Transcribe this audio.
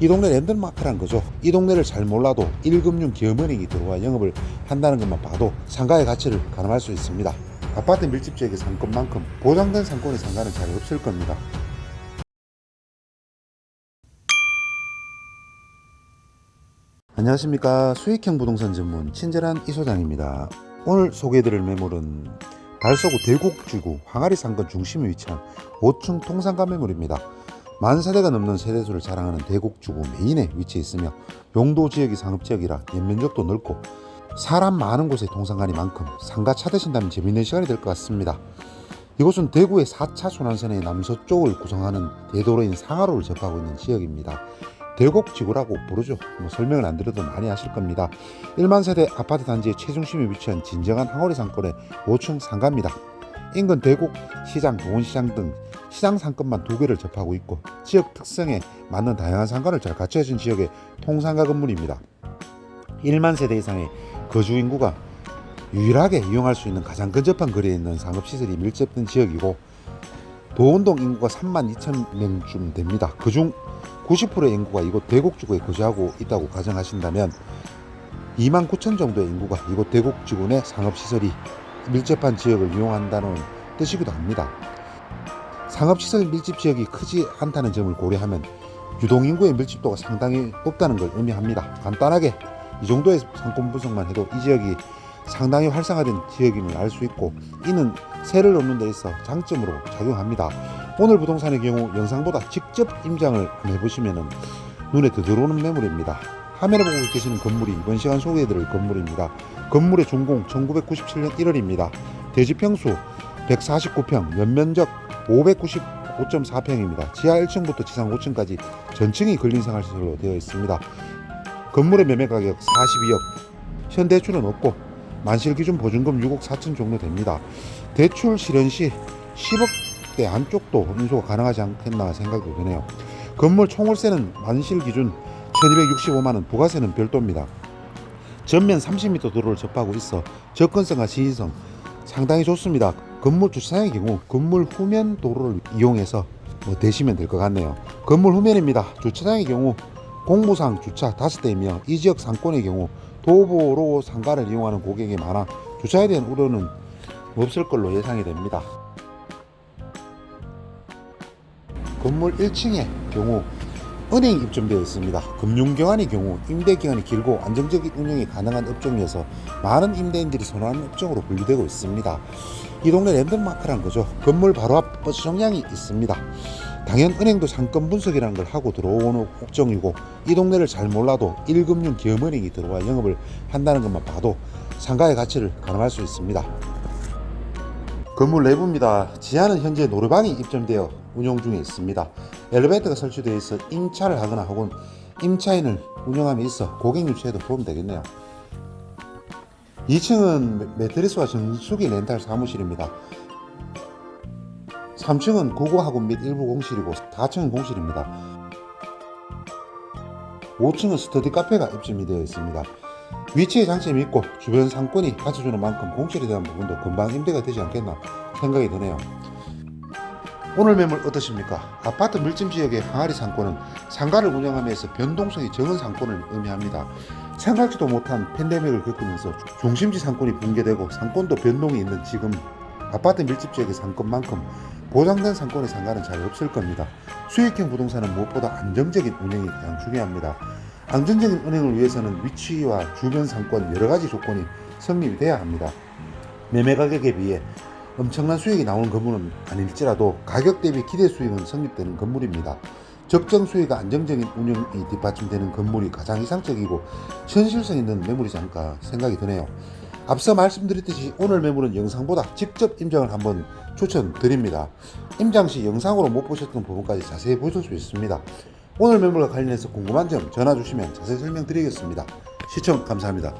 이 동네 랜드마크란 거죠. 이 동네를 잘 몰라도 1금융 기업은행이 들어와 영업을 한다는 것만 봐도 상가의 가치를 가늠할 수 있습니다. 아파트 밀집 지역의 상권만큼 보장된 상권의 상가는 잘 없을 겁니다. 안녕하십니까 수익형 부동산 전문 친절한 이 소장입니다. 오늘 소개해드릴 매물은 달서구 대곡지구 항아리 상권 중심에 위치한 5층 통상가 매물입니다. 만 세대가 넘는 세대수를 자랑하는 대곡지구 메인에 위치해 있으며 용도 지역이 상업지역이라 연면적도 넓고 사람 많은 곳에 동상간이 많큼 상가 찾으신다면 재밌는 시간이 될 것 같습니다. 이곳은 대구의 4차 순환선의 남서쪽을 구성하는 대도로인 상하로를 접하고 있는 지역입니다. 대곡지구라고 부르죠. 뭐 설명을 안 드려도 많이 아실 겁니다. 1만 세대 아파트 단지의 최중심에 위치한 진정한 항오리 상권의 5층 상가입니다. 인근 대곡 시장, 동원시장 등 시장 상권만 두 개를 접하고 있고 지역 특성에 맞는 다양한 상가를 잘 갖춰진 지역의 통상가 건물입니다. 1만 세대 이상의 거주 인구가 유일하게 이용할 수 있는 가장 근접한 거리에 있는 상업시설이 밀집된 지역이고 도원동 인구가 3만 2천 명쯤 됩니다. 그중 90%의 인구가 이곳 대곡지구에 거주하고 있다고 가정하신다면 2만 9천 정도의 인구가 이곳 대곡지구 내 상업시설이 밀접한 지역을 이용한다는 뜻이기도 합니다. 상업시설 밀집 지역이 크지 않다는 점을 고려하면 유동인구의 밀집도가 상당히 높다는 걸 의미합니다. 간단하게 이 정도의 상권 분석만 해도 이 지역이 상당히 활성화된 지역임을 알 수 있고 이는 세를 얻는 데 있어 장점으로 작용합니다. 오늘 부동산의 경우 영상보다 직접 임장을 해보시면 눈에 더 들어오는 매물입니다. 화면에 보고 계시는 건물이 이번 시간 소개해드릴 건물입니다. 건물의 준공 1997년 1월입니다. 대지 평수 149평, 연면적 595.4평입니다. 지하 1층부터 지상 5층까지 전층이 근린생활시설로 되어 있습니다. 건물의 매매 가격 42억, 현대출은 없고 만실 기준 보증금 6억 4천 정도 됩니다. 대출 실현 시 10억대 안쪽도 인수가 가능하지 않겠나 생각이 드네요. 건물 총월세는 만실 기준 1265만 원, 부가세는 별도입니다. 전면 30m 도로를 접하고 있어 접근성과 시인성 상당히 좋습니다. 건물 주차장의 경우 건물 후면 도로를 이용해서 뭐 되시면 될 것 같네요. 건물 후면입니다. 주차장의 경우 공무상 주차 5대이며 이 지역 상권의 경우 도보로 상가를 이용하는 고객이 많아 주차에 대한 우려는 없을 걸로 예상이 됩니다. 건물 1층의 경우 은행이 입점되어 있습니다. 금융기관의 경우 임대기간이 길고 안정적인 운영이 가능한 업종이어서 많은 임대인들이 선호하는 업종으로 분류되고 있습니다. 이 동네 랜드마크란 거죠. 건물 바로 앞 버스 정량이 있습니다. 당연 은행도 상권 분석이라는 걸 하고 들어오는 업종이고 이 동네를 잘 몰라도 1금융 기업은행이 들어와 영업을 한다는 것만 봐도 상가의 가치를 가늠할 수 있습니다. 건물 내부입니다. 지하는 현재 노래방이 입점되어 운영 중에 있습니다. 엘리베이터가 설치되어 있어 임차를 하거나 혹은 임차인을 운영함에 있어 고객 유치에도 도움되겠네요. 2층은 매트리스와 정수기 렌탈 사무실입니다. 3층은 국어학원 및 일부 공실이고 4층은 공실입니다. 5층은 스터디 카페가 입점이 되어 있습니다. 위치에 장점이 있고 주변 상권이 받쳐주는 만큼 공실에 대한 부분도 금방 임대가 되지 않겠나 생각이 드네요. 오늘 매물 어떠십니까? 아파트 밀집 지역의 항아리 상권은 상가를 운영하면서 변동성이 적은 상권을 의미합니다. 생각지도 못한 팬데믹을 겪으면서 중심지 상권이 붕괴되고 상권도 변동이 있는 지금 아파트 밀집 지역의 상권만큼 보장된 상권의 상가는 잘 없을 겁니다. 수익형 부동산은 무엇보다 안정적인 운영이 가장 중요합니다. 안정적인 운영을 위해서는 위치와 주변 상권 여러 가지 조건이 성립이 돼야 합니다. 매매 가격에 비해 엄청난 수익이 나오는 건물은 아닐지라도 가격 대비 기대 수익은 성립되는 건물입니다. 적정 수익과 안정적인 운영이 뒷받침되는 건물이 가장 이상적이고 현실성 있는 매물이지 않을까 생각이 드네요. 앞서 말씀드렸듯이 오늘 매물은 영상보다 직접 임장을 한번 추천드립니다. 임장 시 영상으로 못 보셨던 부분까지 자세히 보실 수 있습니다. 오늘 매물과 관련해서 궁금한 점 전화 주시면 자세히 설명드리겠습니다. 시청 감사합니다.